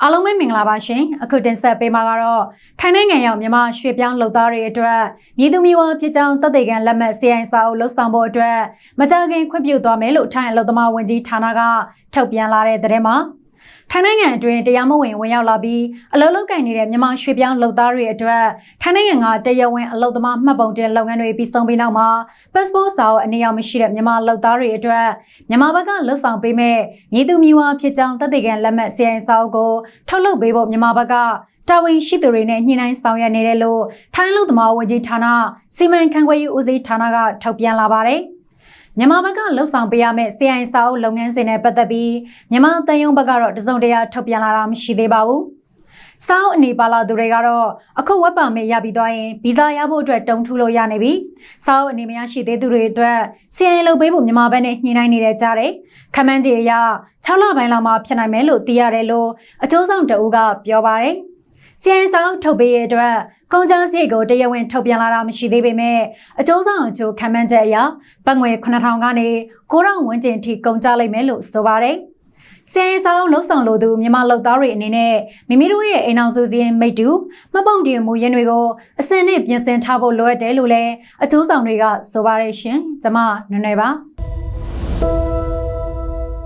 အားလုံးပဲမင်္ဂလာပါရှင်အခုတင်ဆက်ပေးမှာကတော့ထိုင်းနိုင်ငံရောက်မြန်မာရွှေပြောင်းလုပ်သားတွေအတွက်မြည်သူမျိုးဝဖြစ်ကြောင်းတပ်သိကန်လက်မှတ် CI စာအုပ်လှုပ်ဆောင်ဖို့အတွက်မကြခင်ခွင့်ပြုသွားမယ်လို့ထိုင်းအလုပ်သမားဝန်ကြီးဌာနကထုတ်ပြန်လာတဲ့သတင်းမှာ ထိုင်းနိုင်ငံအတွင်းတရားမဝင်ဝင်ရောက်လာပြီးအလုပ်လုပ်ကိုင်နေတဲ့မြန်မာရွှေပြောင်းလုပ်သားတွေအတွက်ထိုင်းနိုင်ငံကတရားဝင်အလုပ်သမားမှတ်ပုံတင်လုပ်ငန်းတွေပြီးဆုံးပြီးနောက်မှာ passport စာအုပ်အနေရောက်မရှိတဲ့မြန်မာလုပ်သားတွေအတွက်မြန်မာဘက်ကလှုပ်ဆောင်ပေးမဲ့မြည်သူမျိုးဝဖြစ်ကြောင်းတပ်သိကန်လက်မှတ် CI စာအုပ်ကိုထုတ်လုပ်ပေးဖို့မြန်မာဘက်ကတာဝန်ရှိသူတွေနဲ့ညှိနှိုင်းဆောင်ရွက်နေတယ်လို့ထိုင်းလူသမားဝန်ကြီးဌာနစီမံခန့်ခွဲရေးဦးစီးဌာနကထုတ်ပြန်လာပါတယ်။ မြန်မာဘက်ကလှုပ်ဆောင်ပေးရမယ့် CI စာအုပ်လုပ်ငန်းစဉ်နဲ့ပတ်သက်ပြီးမြန်မာတန်ယုံဘက်ကတော့တစုံတရာထုတ်ပြန်လာတာမရှိသေးပါဘူး။စောင်းအနေပါလာသူတွေကတော့အခုဝက်ပါမေရပြီးသွားရင်ဗီဇာရဖို့အတွက်တုံထူလို့ရနေပြီ။စောင်းအနေမရရှိသေးသူတွေအတွက် CI လုပ်ပေးဖို့မြန်မာဘက်နဲ့ညှိနှိုင်းနေတဲ့ကြားတယ်။ခမန်းကြီးအရ6လပိုင်းလောက်မှဖြစ်နိုင်မယ်လို့သိရတယ်လို့အကျိုးဆောင်တအူးကပြောပါတယ်။ CI ဆောင်ထုတ်ပေးရတဲ့အတွက်ကုန်ကျစရိတ်ကိုတရားဝင်ထုတ်ပြန်လာတာမရှိသေးပေမဲ့အကျိုးဆောင်အကျိုးခံမှန်းချက်အရပတ်ငွေ9000ကနေ9000ဝန်းကျင်ထိကုန်ကျလိမ့်မယ်လို့ဆိုပါတယ်။စင်ဆောင်လှုပ်ဆောင်လိုသူမြန်မာလုပ်သားတွေအနေနဲ့မိမိတို့ရဲ့အိမ်အောင်စုစည်းမိတ်တူမပုံတင်မူရင်းတွေကိုအစင်းနဲ့ပြင်ဆင်ထားဖို့လိုအပ်တယ်လို့လည်းအကျိုးဆောင်တွေကဆိုပါတယ်ရှင်။ကျွန်မနွယ်နွယ်ပါ။